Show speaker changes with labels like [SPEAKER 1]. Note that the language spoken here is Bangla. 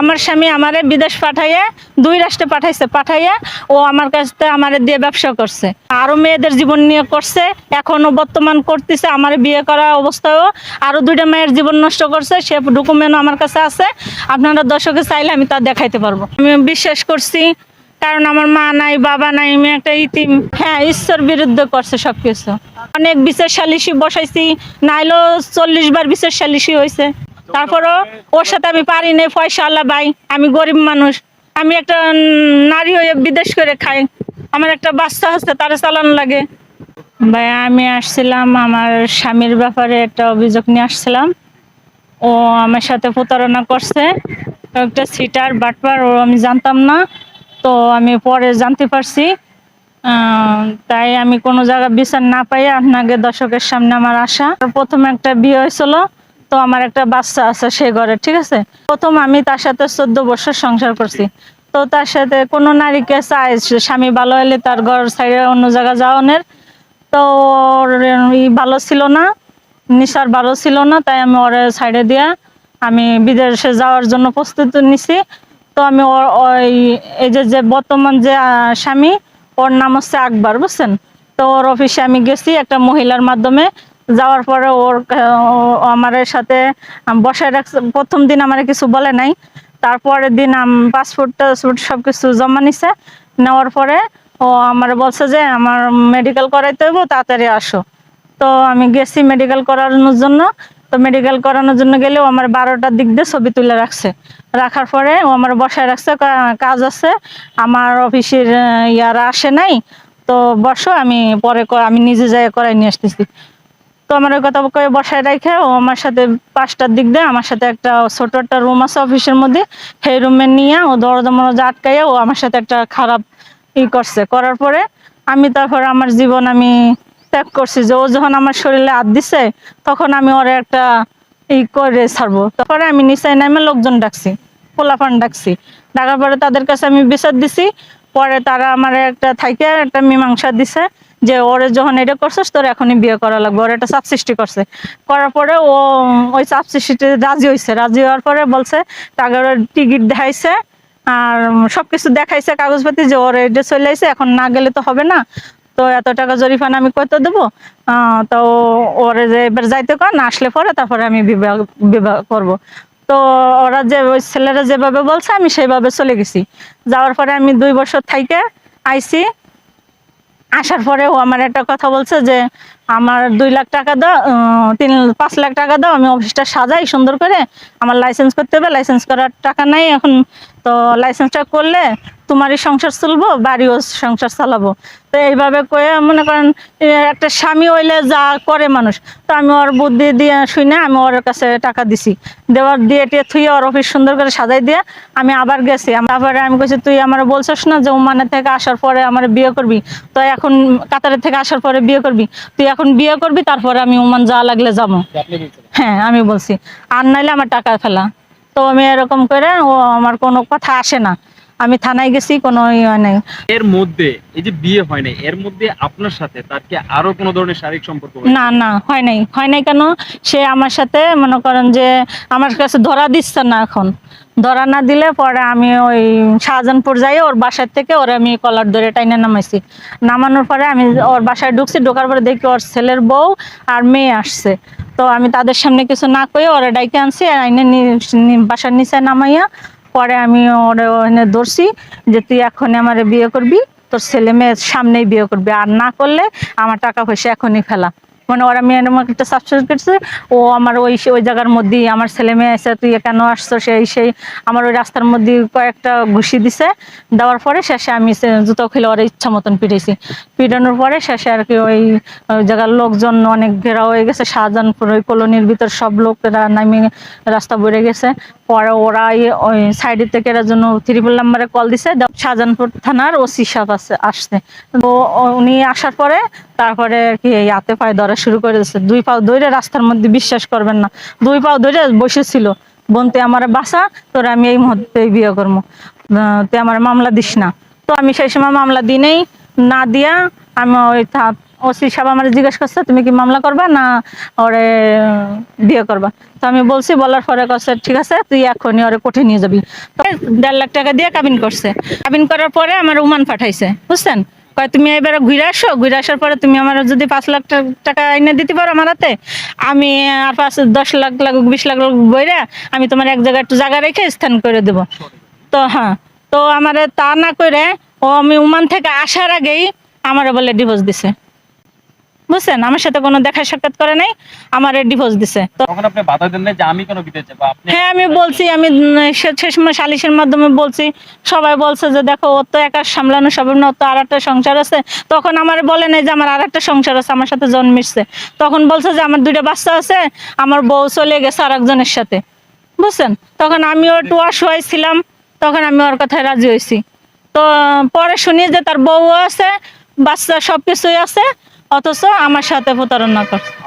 [SPEAKER 1] আমার স্বামী আমারে বিদেশ পাঠাইয়ে দুই রাষ্ট্রে পাঠাইছে, পাঠাইয়ে ও আমার কাছ আমারে দিয়ে ব্যবসা করছে। আরও মেয়েদের জীবন নিয়ে করছে, এখনও বর্তমান করতেছে, আমার বিয়ে করা অবস্থায়ও আরও দুইটা মেয়ের জীবন নষ্ট করছে, সে ডকুমেন্ট আমার কাছে আছে, আপনারা দর্শকে চাইলে আমি তা দেখাইতে পারব। আমি বিশ্বাস করছি, কারণ আমার মা নাই, বাবা নাই, আমি একটা ইতিম। হ্যাঁ ঈশ্বর বিরুদ্ধে করছে সবকিছু। অনেক বিচার সালিশি বসাইছি নাইলো চল্লিশ বার বিচার সালিশি হয়েছে তারপরও ওর সাথে আমি পারি নাই, পয়সা আল্লাহ ভাই আমি গরিব মানুষ। আমি একটা নারী হয়ে বিদেশ করে খাই। আমার একটা বাচ্চা আছে, তারা চালানো লাগে। ভাই, আমি আসছিলাম, আমার স্বামীর ব্যাপারে একটা অভিযোগ নিয়ে আসছিলাম। ও আমার সাথে প্রতারণা করছে। একটা সিটার বাটপার ও আমি জানতাম না। তো আমি পরে জানতে পারছি। তাই আমি কোনো জায়গা বিচার না পাই আপনাকে দর্শকের সামনে আমার আসা প্রথম একটা বিয়ে হয়েছিল। তো আমার একটা বাচ্চা আছে, সে ঘরে, ঠিক আছে? প্রথম আমি তার সাথে চোদ্দ বছর সংসার করছি। তো তার সাথে কোনো নারীকে চায় স্বামী ভালো হলে তার ঘর সাইডে অন্য জায়গা যাওয়ানোর তো ভালো ছিল না নিশার ভালো ছিল না, তাই আমি ওর সাইডে দিয়া আমি বিদেশে যাওয়ার জন্য প্রস্তুতি নিছি। তো আমি ওর ওই, এই যে যে বর্তমান যে স্বামী, ওর নাম হচ্ছে আকবর, বুঝছেন? তো ওর অফিসে আমি গেছি একটা মহিলার মাধ্যমে। যাওয়ার পরে ওর আমার সাথে বসায় রাখছে। প্রথম দিন আমার কিছু বলে নাই। তারপরের দিন পাসপোর্ট টাসপোর্ট সব কিছু জমা নিছে। নেওয়ার পরে ও আমার বলছে যে, আমার মেডিকেল করাইতে হইব, তাড়াতাড়ি আসো। তো আমি গেছি মেডিকেল করানোর জন্য। তো মেডিকেল করানোর জন্য গেলে ও আমার বারোটার দিক দিয়ে ছবি তুলে রাখছে। রাখার পরে ও আমার বসায় রাখছে কাজ আছে। আমার অফিসের ইয়ারা আসে নাই। তো বসো, আমি পরে আমি নিজে যাই করাই নিয়ে আসতেছি। তো আমার কথা বসায় রেখে ও আমার সাথে পাঁচটার দিক দিয়ে আমার সাথে একটা ছোট একটা রুম আছে অফিসের মধ্যে। সেই রুমে নিয়ে ও দরজা মরজা আটকাইয়া ও আমার সাথে একটা খারাপ ই করছে। করার পরে আমি তারপর আমার জীবন আমি ত্যাগ করছি যে ও যখন আমার শরীরে হাত দিছে, তখন আমি ওর একটা ই করে ছাড়বো। তারপরে আমি নিচাই নামে লোকজন ডাকছি, পোলাপান ডাকছি। ডাকার পরে তাদের কাছে আমি বিচার দিছি। পরে তারা আমার একটা থাইকে একটা মীমাংসা দিছে। যে ওরে যখন এটা করছিস, তোর এখনই বিয়ে করা লাগবে। ওর একটা চাপ সৃষ্টি করছে। করার পরে ও, ওই চাপ সৃষ্টিতে রাজি হয়েছে রাজি হওয়ার পরে বলছে, তাকে টিকিট দেখাইছে আর সবকিছু দেখাইছে কাগজপাতি যে ওর এটা চলে আসছে এখন না গেলে তো হবে না। তো এত টাকা জরিফানা আমি কত দেবো। তো ওরে যে এবার যাইতে কর না আসলে পরে তারপরে আমি বিবাহ বিবাহ করব। তো ওরা যে ওই ছেলেরা যেভাবে বলছে, আমি সেইভাবে চলে গেছি। যাওয়ার পরে আমি দুই বছর থাইকে আইছি। আসার পরেও আমার একটা কথা বলছে যে আমার দুই লাখ টাকা দাও তিন, পাঁচ লাখ টাকা দাও, আমি অফিসটা সাজাই সুন্দর করে। আমার লাইসেন্স করতে হবে লাইসেন্স করার টাকা নাই এখন। তো লাইসেন্সটা করলে তোমারই সংসার চলবো, বাড়িও সংসার চালাবো। তো এইভাবে কয়ে মনে করেন একটা স্বামী হইলে যা করে মানুষ, তো আমি ওর বুদ্ধি দিয়ে শুনে আমি ওর কাছে টাকা দিছি। দেওয়ার দিয়ে টিয়ে থুয়ে ওর অফিস সুন্দর করে সাজাই দিয়ে, আমি আবার গেছি। তারপরে আমি কইছি, তুই আমার বলছিস না যে ওমানের থেকে আসার পরে আমার বিয়ে করবি? তো এখন কাতারের থেকে আসার পরে বিয়ে করবি। তুই এখন বিয়ে করবি তারপরে আমি ওমান যা লাগলে যাব। হ্যাঁ আমি বলছি। আর নাইলে আমার টাকা ফেলা। তো আমি এরকম করে ও আমার কোনো কথা আসে না। আমি থানায় গেছি কোনো ইয়ে নেই।
[SPEAKER 2] এর মধ্যে এই যে বিয়ে হয় নাই এর মধ্যে আপনার সাথে তার কি আরও কোনো ধরনের শারীরিক সম্পর্ক
[SPEAKER 1] না না হয় নাই। হয় নাই কেন? সে আমার সাথে মনে করেন যে আমার কাছে ধরা দিচ্ছে না এখন। ধরা না দিলে পরে আমি ওই শাহজাহানপুর যাই ওর বাসার থেকে ওরে আমি কলার ধরে টাইনে নামাইছি। নামানোর পরে আমি ওর বাসায় ঢুকছি ঢোকার পরে দেখি ওর ছেলের বউ আর মেয়ে আসছে। তো আমি তাদের সামনে কিছু না কয়ে ওরা ডাইকে আনছি আর আইনে বাসার নিচে নামাইয়া পরে আমি ওরে ওখানে ধরছি যে তুই এখন আমার বিয়ে করবি, তোর ছেলে মেয়ের সামনেই বিয়ে করবি। আর না করলে আমার টাকা পয়সা এখনই ফেলা। মানে ওরা মেয়ে আমাকে একটা সাবস্ক্রাইব করছে, ও আমার ওই ওই জায়গার মধ্যেই আমার ছেলে মেয়ে এসে তুই কেন আসছো? সেই সেই আমার ওই রাস্তার মধ্যে কয়েকটা ঘুষি দিছে। দেওয়ার পরে শেষে আমি জুতো খেলে ওর ইচ্ছা মতন পিটেছি পিটানোর পরে শেষে আর কি ওই ওই জায়গার লোকজন অনেক ঘেরা হয়ে গেছে। শাহজাহানপুর ওই কলোনির ভিতর সব লোকেরা নামি রাস্তা বেড়ে গেছে। পরে ওরা ওই সাইডের থেকে এর জন্য ত্রিপুল নাম্বারে কল দিছে শাহজাহানপুর থানার ওসি সাহেব আছে, আসছে। তো উনি আসার পরে তারপরে কি হাতে পায়ে ধরা শুরু করে দিচ্ছে দুই পাও ধরে রাস্তার মধ্যে বিশ্বাস করবেন না। দুই পাও ধরে বসেছিল। বোনতে আমার বাসা তোর আমি এই মুহূর্তে বিয়ে করব। তুই আমার মামলা দিস না। তো আমি সেই সময় মামলা দিই নেই, না দিয়া আমি ওই ওসি সাহেব আমার জিজ্ঞেস করছে, তুমি কি মামলা করবা না ওরে বিয়ে করবা? তো আমি বলছি, বলার পরে কছে ঠিক আছে, তুই এখনই ওরে কোঠে নিয়ে যাবি। দেড় লাখ টাকা দিয়ে কাবিন করছে। কাবিন করার পরে আমার উমান পাঠাইছে, বুঝছেন? কয়, তুমি এবারে ঘুরে আসো। ঘুরে আসার পরে তুমি আমার যদি পাঁচ লাখ টাকা এনে দিতে পারো আমার হাতে, আমি আর পাঁচ, দশ লাখ লাগুক, বিশ লাখ লাগুক বইরা আমি তোমার এক জায়গায় একটু জায়গা রেখে স্থান করে দেবো। তো হ্যাঁ তো আমার তা না করে ও আমি উমান থেকে আসার আগেই আমার বলে ডিভোর্স দিছে। বুঝছেন? আমার সাথে কোনো দেখা সাক্ষাৎ করে নাই আমার ডিভোর্স দিছে।
[SPEAKER 2] তখন আপনি বাধা দেন না যে আমি কেন বিদেশ যাব আপনি
[SPEAKER 1] হ্যাঁ আমি বলছি আমি সে- সময় সালিশের মাধ্যমে বলছি। সবাই বলছে যে দেখো ও তো একা সামলানো সব না ওর তো আর একটা সংসার আছে। তখন আমার বলে নাই যে আমার আর একটা সংসার আছে আমার সাথে জন্মিচ্ছে তখন বলছে যে আমার দুইটা বাচ্চা আছে আমার বউ চলে গেছে আর একজনের সাথে। বুঝছেন? তখন আমিও একটু অসহায় ছিলাম তখন আমি ওর কথায় রাজি হয়েছি। তো পরে শুনি যে তার বউ আছে বাচ্চা সব কিছুই আছে অথচ আমার সাথে প্রতারণা করছে।